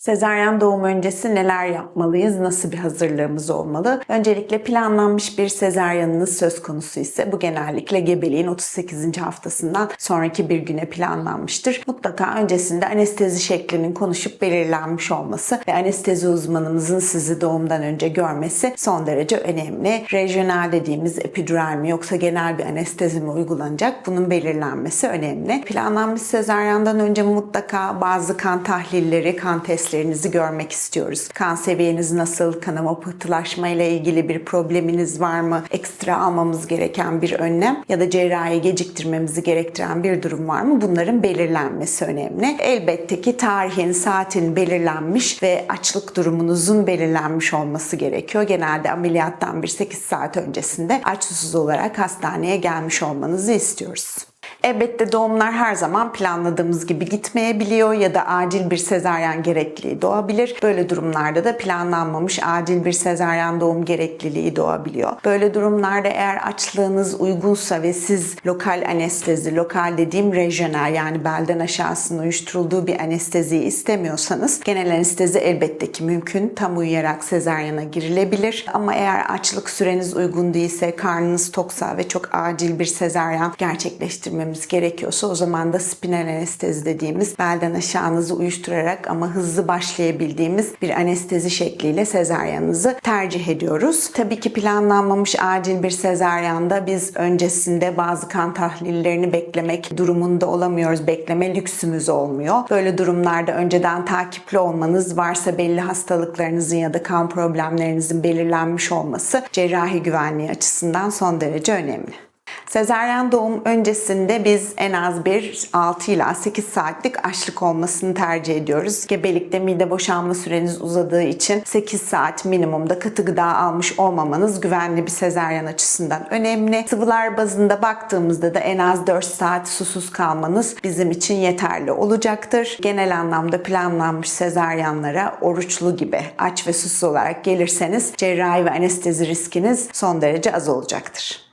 Sezaryen doğum öncesi neler yapmalıyız? Nasıl bir hazırlığımız olmalı? Öncelikle planlanmış bir sezaryeniniz söz konusu ise bu genellikle gebeliğin 38. haftasından sonraki bir güne planlanmıştır. Mutlaka öncesinde anestezi şeklinin konuşup belirlenmiş olması ve anestezi uzmanımızın sizi doğumdan önce görmesi son derece önemli. Rejyonel dediğimiz epidural mi yoksa genel bir anestezi mi uygulanacak? Bunun belirlenmesi önemli. Planlanmış sezaryenden önce mutlaka bazı kan tahlilleri, kan testlerinizi görmek istiyoruz. Kan seviyeniz nasıl? Kanama pıhtılaşma ile ilgili bir probleminiz var mı? Ekstra almamız gereken bir önlem ya da cerrahi geciktirmemizi gerektiren bir durum var mı? Bunların belirlenmesi önemli. Elbette ki tarihin, saatin belirlenmiş ve açlık durumunuzun belirlenmiş olması gerekiyor. Genelde ameliyattan bir 8 saat öncesinde aç susuz olarak hastaneye gelmiş olmanızı istiyoruz. Elbette doğumlar her zaman planladığımız gibi gitmeyebiliyor ya da acil bir sezaryen gerekliliği doğabilir. Böyle durumlarda da planlanmamış acil bir sezaryen doğum gerekliliği doğabiliyor. Böyle durumlarda eğer açlığınız uygunsa ve siz lokal anestezi, lokal dediğim rejyonel yani belden aşağısının uyuşturulduğu bir anesteziyi istemiyorsanız genel anestezi elbette ki mümkün. Tam uyuyarak sezaryana girilebilir. Ama eğer açlık süreniz uygun değilse, karnınız toksa ve çok acil bir sezaryen gerçekleştirmemiz gerekiyorsa o zaman da spinal anestezi dediğimiz belden aşağınızı uyuşturarak ama hızlı başlayabildiğimiz bir anestezi şekliyle sezaryanınızı tercih ediyoruz. Tabii ki planlanmamış acil bir sezaryanda biz öncesinde bazı kan tahlillerini beklemek durumunda olamıyoruz. Bekleme lüksümüz olmuyor. Böyle durumlarda önceden takipli olmanız varsa belli hastalıklarınızın ya da kan problemlerinizin belirlenmiş olması cerrahi güvenliği açısından son derece önemli. Sezaryen doğum öncesinde biz en az bir 6 ila 8 saatlik açlık olmasını tercih ediyoruz. Gebelikte mide boşalma süreniz uzadığı için 8 saat minimumda katı gıda almış olmamanız güvenli bir sezaryen açısından önemli. Sıvılar bazında baktığımızda da en az 4 saat susuz kalmanız bizim için yeterli olacaktır. Genel anlamda planlanmış sezaryenlara oruçlu gibi aç ve susuz olarak gelirseniz cerrahi ve anestezi riskiniz son derece az olacaktır.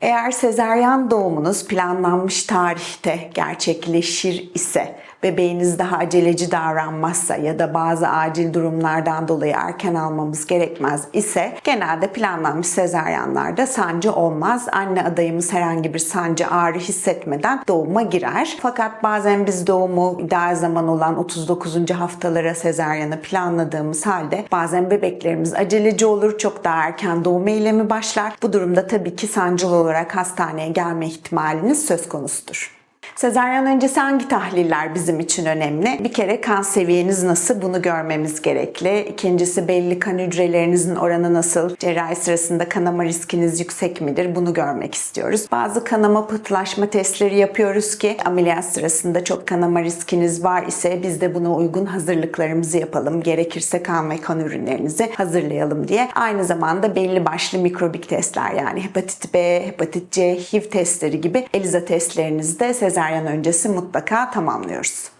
Eğer sezaryen doğumunuz planlanmış tarihte gerçekleşir ise bebeğiniz daha aceleci davranmazsa ya da bazı acil durumlardan dolayı erken almamız gerekmez ise genelde planlanmış sezaryenlerde sancı olmaz. Anne adayımız herhangi bir sancı ağrı hissetmeden doğuma girer. Fakat bazen biz doğumu ideal zaman olan 39. haftalara sezaryeni planladığımız halde bazen bebeklerimiz aceleci olur, çok daha erken doğum eylemi başlar. Bu durumda tabii ki sancılı olarak hastaneye gelme ihtimaliniz söz konusudur. Sezaryen öncesi hangi tahliller bizim için önemli? Bir kere kan seviyeniz nasıl bunu görmemiz gerekli. İkincisi belli kan hücrelerinizin oranı nasıl? Cerrahi sırasında kanama riskiniz yüksek midir? Bunu görmek istiyoruz. Bazı kanama pıhtılaşma testleri yapıyoruz ki ameliyat sırasında çok kanama riskiniz var ise biz de buna uygun hazırlıklarımızı yapalım. Gerekirse kan ve kan ürünlerinizi hazırlayalım diye. Aynı zamanda belli başlı mikrobik testler yani hepatit B, hepatit C, HIV testleri gibi ELISA testlerinizi de sezaryen öncesi mutlaka tamamlıyoruz.